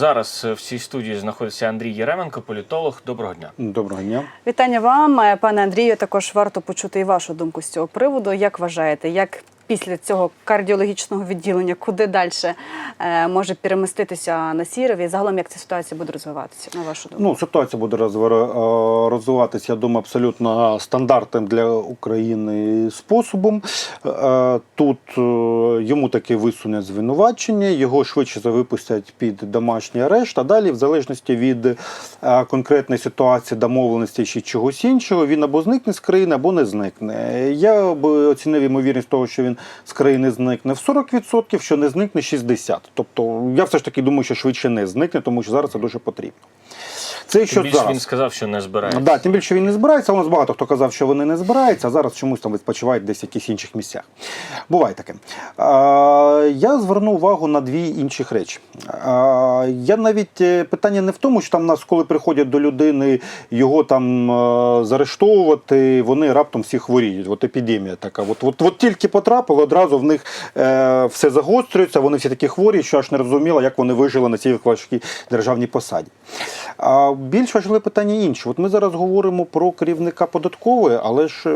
зараз е, в цій студії знаходиться Андрій Єременко, політолог. Доброго дня. Доброго дня. Вітання вам, е, пане Андрію. Також варто почути і вашу думку з цього приводу. Як вважаєте, як після цього кардіологічного відділення, куди далі е, може переміститися на Сірові? Загалом, як ця ситуація буде розвиватися, на вашу думку? Ну, ситуація буде е, розвиватися, я думаю, абсолютно стандартним для України способом. Е, Тут йому таки висунять звинувачення, його швидше за випустять під домашній арешт, а далі, в залежності від конкретної ситуації, домовленості чи чогось іншого, він або зникне з країни, або не зникне. Я би оцінив ймовірність того, що він з країни зникне в 40%, що не зникне 60%. Тобто я все ж таки думаю, що швидше не зникне, тому що зараз це дуже потрібно. Це що більше зараз. він сказав, що не збирається. Да, тим більше він не збирається. У нас багато хто казав, що вони не збираються, а зараз чомусь там відпочивають десь в якихось інших місцях. Буває таке. А, я зверну увагу на дві інші речі. А, я навіть е, питання не в тому, що там нас, коли приходять до людини, його там е, заарештовувати, вони раптом всі хворіють. От епідемія така. От, от, от тільки потрапили, одразу в них е, все загострюється, вони всі такі хворі, що аж не розуміло, як вони вижили на цій важкій державній посаді. Більш важливе питання інше. От ми зараз говоримо про керівника податкової, але ж.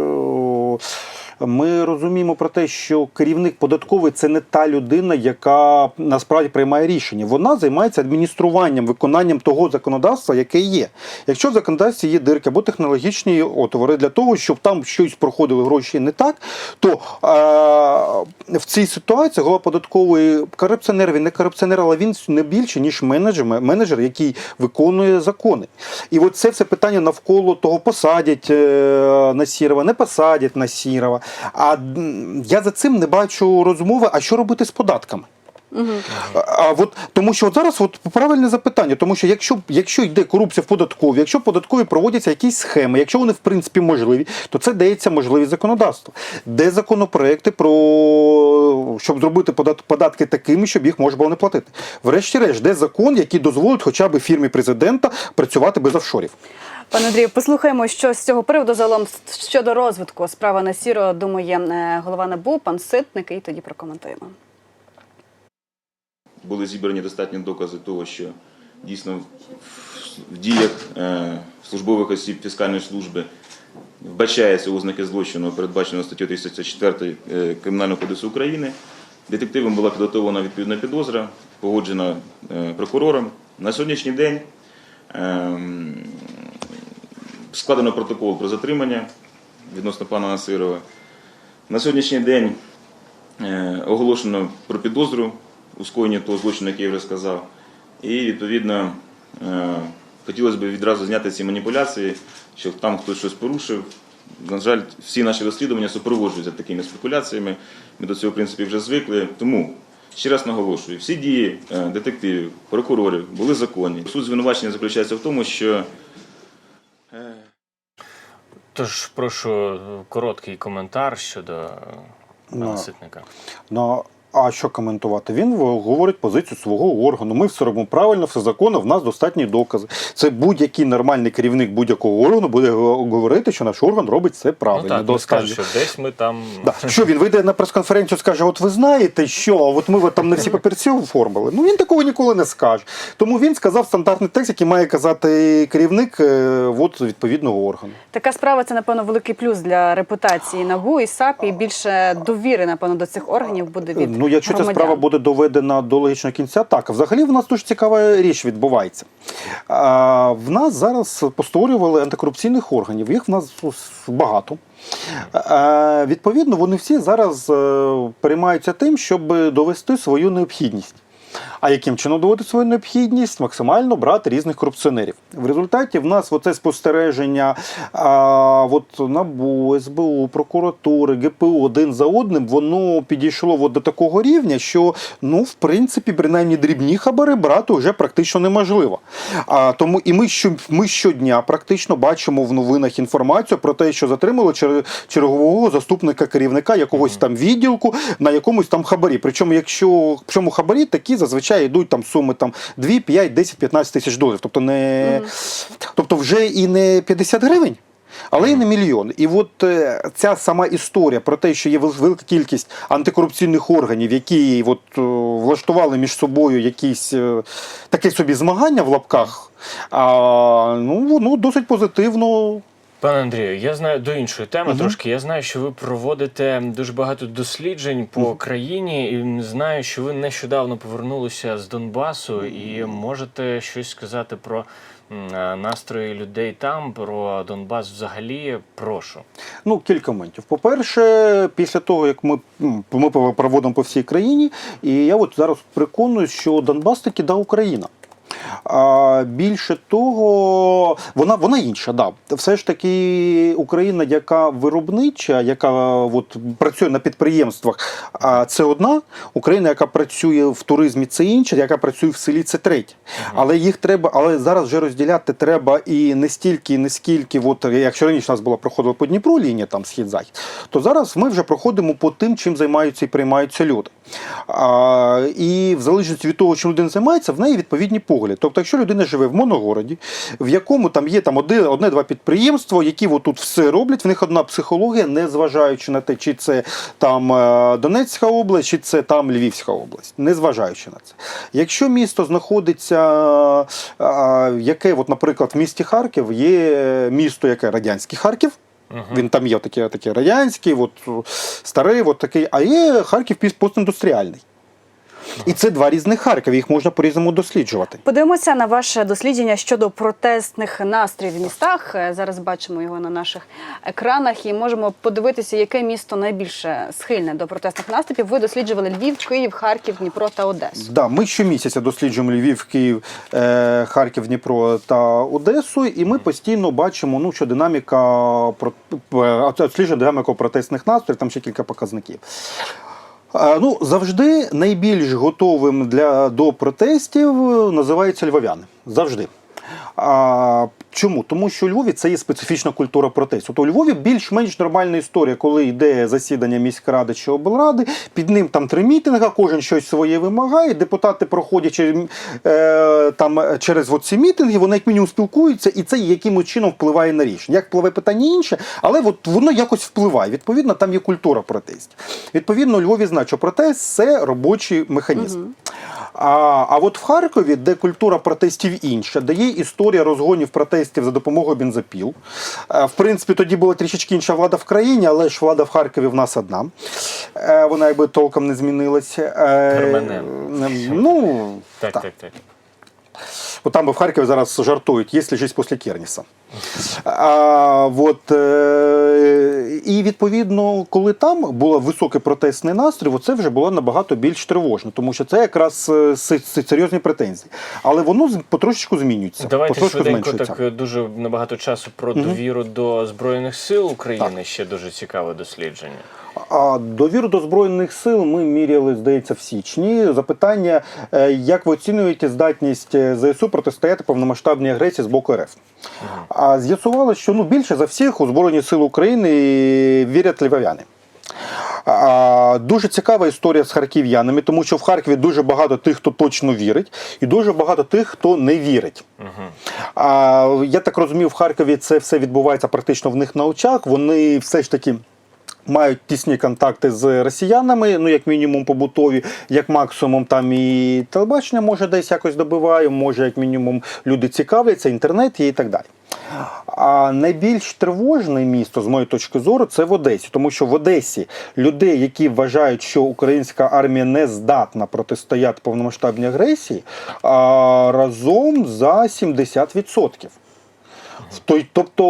Ми розуміємо про те, що керівник податковий це не та людина, яка насправді приймає рішення. Вона займається адмініструванням, виконанням того законодавства, яке є. Якщо в законодавстві є дирки або технологічні отвори для того, щоб там щось проходили гроші не так, то е, в цій ситуації голова податкової корупціонер, він не корупціонер, але він не більше, ніж менеджер, менеджер, який виконує закони. І от це все питання навколо того, посадять е, Насірова, не посадять Насірова. А я за цим не бачу розмови, а що робити з податками. А, а от тому, що от зараз от правильне запитання, тому що якщо, якщо йде корупція в податковій, якщо податкові проводяться якісь схеми, якщо вони в принципі можливі, то це дається можливість законодавства. Де законопроекти про щоб зробити податки такими, щоб їх можна було не платити? Врешті-решт, де закон, який дозволить хоча б фірмі президента працювати без офшорів? Пане Андрію, послухаємо, що з цього приводу загалом щодо розвитку справи на Сіро думає е, голова НАБУ, пан Ситник, і тоді прокоментуємо. були зібрані достатні докази того, що дійсно в- діях е, службових осіб фіскальної служби вбачаються ознаки злочину, передбаченого статтю 304 е, Кримінального кодексу України. Детективом була підготовлена відповідна підозра, погоджена прокурором. На сьогоднішній день ем, складено протокол про затримання відносно пана Насирова. На сьогоднішній день е, оголошено про підозру у скоєнні того злочину, який я вже сказав. І відповідно е, хотілося б відразу зняти ці маніпуляції, що там хтось щось порушив. На жаль, всі наші розслідування супроводжуються такими спекуляціями. Ми до цього, в принципі, вже звикли. Тому ще раз наголошую, всі дії е, детективів, прокурорів були законні. Суть звинувачення заключається в тому, що Тож прошу е, короткий коментар щодо наситника. пана Ну, Ну, а що коментувати? Він говорить позицію свого органу. Ми все робимо правильно, все законно, в нас достатні докази. Це будь-який нормальний керівник будь-якого органу буде говорити, що наш орган робить все правильно. ну так, достатньо. скаже, що десь ми там. Да. Що він вийде на прес-конференцію, скаже: От ви знаєте, що от ми там не всі папірці оформили. Ну він такого ніколи не скаже. Тому він сказав стандартний текст, який має казати керівник е, от, відповідного органу. Така справа це, напевно, великий плюс для репутації НАБУ і САП, і більше довіри, напевно, до цих органів буде від Ну, якщо ця справа буде доведена до логічного кінця, так. Взагалі в нас дуже цікава річ відбувається. А, в нас зараз постворювали антикорупційних органів, їх в нас багато. А, відповідно, вони всі зараз е, переймаються тим, щоб довести свою необхідність. А яким чином доводити свою необхідність? Максимально брати різних корупціонерів. В результаті в нас оце спостереження а, от, НАБУ, СБУ, прокуратури, ГПУ один за одним, воно підійшло от до такого рівня, що ну, в принципі, принаймні дрібні хабари брати вже практично неможливо. А, тому і ми, що, ми щодня практично бачимо в новинах інформацію про те, що затримали чер- чергового заступника керівника якогось там відділку на якомусь там хабарі. Причому, якщо причому хабарі такі зазвичай йдуть там суми там 2, 5, 10, 15 тисяч доларів. Тобто не тобто вже і не 50 гривень. але і не мільйон. І от е, ця сама історія про те, що є велика кількість антикорупційних органів, які от, е, влаштували між собою якісь е, таке собі змагання в лапках, а, ну, воно досить позитивно. Пане Андрію, я знаю до іншої теми трошки. Я знаю, що ви проводите дуже багато досліджень по країні, і знаю, що ви нещодавно повернулися з Донбасу і можете щось сказати про е, настрої людей там, про Донбас взагалі. Прошу. Ну, кілька моментів. По-перше, після того, як ми, м, ми проводимо по всій країні, і я от зараз переконую, що Донбас таки да Україна. А більше того, вона, вона інша, да. Все ж таки Україна, яка виробнича, яка от, працює на підприємствах, це одна. Україна, яка працює в туризмі, це інша, яка працює в селі, це третя. Але їх треба, але зараз вже розділяти треба і не стільки, і не скільки, от, якщо раніше у нас була проходила по Дніпру лінія, там схід-захід, то зараз ми вже проходимо по тим, чим займаються і приймаються люди. А, і в залежності від того, чим людина займається, в неї відповідні погляди. Тобто, якщо людина живе в моногороді, в якому там є там одне- одне-два підприємства, які тут все роблять, в них одна психологія, не зважаючи на те, чи це там е, Донецька область, чи це там Львівська область, не зважаючи на це. Якщо місто знаходиться, е, е, яке, от, наприклад, в місті Харків є місто, яке радянський Харків. Він там є такі, такі радянський, от, старий, от такий, а є Харків постіндустріальний. І це два різних Харкова, їх можна по-різному досліджувати. Подивимося на ваше дослідження щодо протестних настроїв в містах. Е, Зараз бачимо його на наших екранах і можемо подивитися, яке місто найбільше схильне до протестних наступів. Ви досліджували Львів, Київ, Харків, Дніпро та Одесу. Да, ми щомісяця досліджуємо Львів, Київ, е, Харків, Дніпро та Одесу, і ми постійно бачимо, ну, що динаміка про- е, динаміку протестних настроїв, там ще кілька показників. Е, Ну, завжди найбільш готовим для, до протестів називаються львов'яни. Завжди. Чому? Тому що у Львові це є специфічна культура протесту. То у Львові більш-менш нормальна історія, коли йде засідання міськради чи облради, під ним там три мітинга, кожен щось своє вимагає. Депутати проходять через, е, там, через от ці мітинги, вони як мінімум спілкуються, і це якимось чином впливає на рішення. Як впливає питання інше, але от воно якось впливає. Відповідно, там є культура протестів. Відповідно, у Львові знає, що протест це робочий механізм. А, а от в Харкові, де культура протестів інша, де є історія розгонів протестів за допомогою бензопіл. Е, В принципі, тоді була трішечки інша влада в країні, але ж влада в Харкові в нас одна. Е, Вона якби толком не змінилася. Ну, так, Ну, Так, так, так. От там в Харкові зараз жартують, є життя після Керніса. А, от, е, і відповідно, коли там був високий протестний настрій, це вже було набагато більш тривожно, тому що це якраз е, се- се- серйозні претензії. Але воно потрошечку змінюється. Давайте потрошку швиденько зменшується. так е, дуже набагато часу про довіру до збройних сил України. Ще дуже цікаве дослідження. А довіру до збройних сил ми міряли, здається, в січні. Запитання: е, як ви оцінюєте здатність е, ЗСУ протистояти повномасштабній агресії з боку РФ? А з'ясувалося, що ну більше за всіх у Збройні Сили України вірять львов'яни. А, дуже цікава історія з харків'янами, тому що в Харкові дуже багато тих, хто точно вірить, і дуже багато тих, хто не вірить. А, я так розумію, в Харкові це все відбувається практично в них на очах. Вони все ж таки. Мають тісні контакти з росіянами, ну як мінімум побутові, як максимум там і телебачення може десь якось добиває, може як мінімум люди цікавляться, інтернет є і так далі. А найбільш тривожне місто, з моєї точки зору, це в Одесі, тому що в Одесі людей, які вважають, що українська армія не здатна протистояти повномасштабній агресії, разом за 70%. Тобто,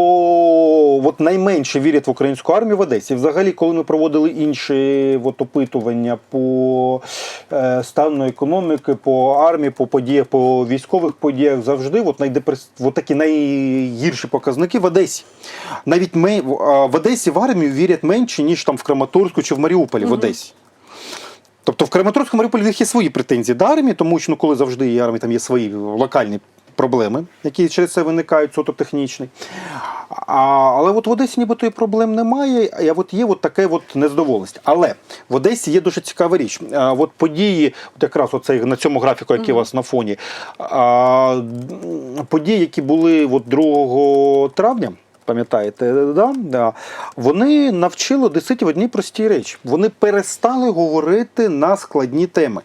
от найменше вірять в українську армію в Одесі. Взагалі, коли ми проводили інші от, опитування по е, стану економіки, по армії, по подіях, по військових подіях, завжди от, найдепрес... от такі найгірші показники в Одесі. Навіть ми, в Одесі в армію вірять менше, ніж там в Краматорську чи в Маріуполі в Одесі. Тобто в Краматорському Маріуполі в них є свої претензії до армії, тому що ну, коли завжди є армії, там є свої локальні проблеми, які через це виникають суто технічні. А, але от в Одесі нібито і проблем немає, а от є от таке от незадоволеність. Але в Одесі є дуже цікава річ. А, от події, от якраз оцей, на цьому графіку, який у вас на фоні, а, події, які були от 2 травня. Пам'ятаєте, да? Да. вони навчили одеситів одній простій речі. Вони перестали говорити на складні теми.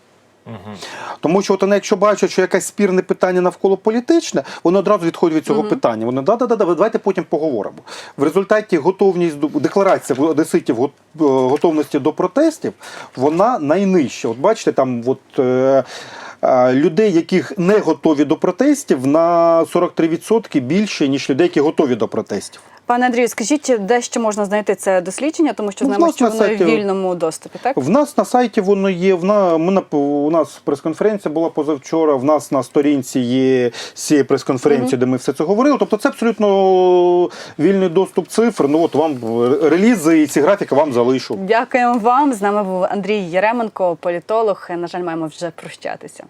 Тому що от вони, якщо бачать, що якесь спірне питання навколо політичне, вони одразу відходять від цього питання. Вони да, да, да, да, давайте потім поговоримо. В результаті готовність до декларація в одеситів е, готовності до протестів, вона найнижча. От бачите, там от. Е, е, Людей, яких не готові до протестів, на 43% більше, ніж людей, які готові до протестів. Пане Андрію, скажіть, де ще можна знайти це дослідження, тому що Ну, знаємо, що воно сайті- в вільному доступі, так? В нас на сайті воно є. В на, ми у нас прес-конференція була позавчора. В нас на сторінці є цієї прес-конференції, де ми все це говорили. Тобто це абсолютно вільний доступ цифр. Ну от вам релізи і ці графіки вам залишу. Дякуємо вам. З нами був Андрій Єременко, політолог. На жаль, маємо вже прощатися.